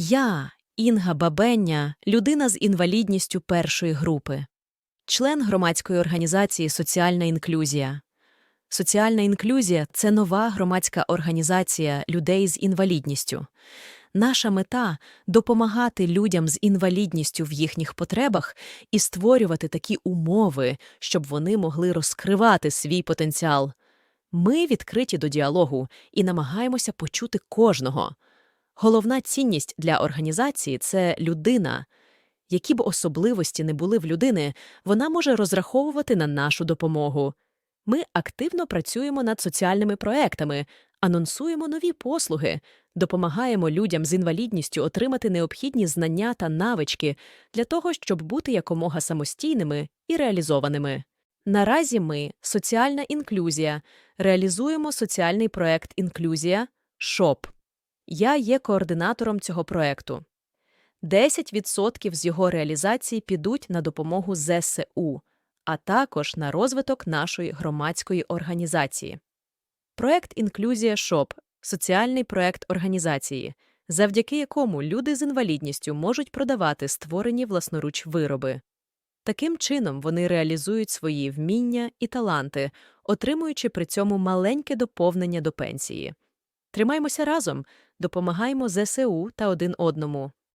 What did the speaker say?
Я, Інга Бабення, людина з інвалідністю першої групи, член громадської організації Соціальна інклюзія. Соціальна інклюзія це нова громадська організація людей з інвалідністю. Наша мета допомагати людям з інвалідністю в їхніх потребах і створювати такі умови, щоб вони могли розкривати свій потенціал. Ми відкриті до діалогу і намагаємося почути кожного. Головна цінність для організації це людина. Які б особливості не були в людини, вона може розраховувати на нашу допомогу. Ми активно працюємо над соціальними проектами, анонсуємо нові послуги, допомагаємо людям з інвалідністю отримати необхідні знання та навички для того, щоб бути якомога самостійними і реалізованими. Наразі ми, соціальна інклюзія, реалізуємо соціальний проект Інклюзія ШОП. Я є координатором цього проекту. 10% з його реалізації підуть на допомогу ЗСУ, а також на розвиток нашої громадської організації. Проект Інклюзія ШОП соціальний проект організації, завдяки якому люди з інвалідністю можуть продавати створені власноруч вироби. Таким чином вони реалізують свої вміння і таланти, отримуючи при цьому маленьке доповнення до пенсії. Тримаймося разом, допомагаємо ЗСУ та один одному.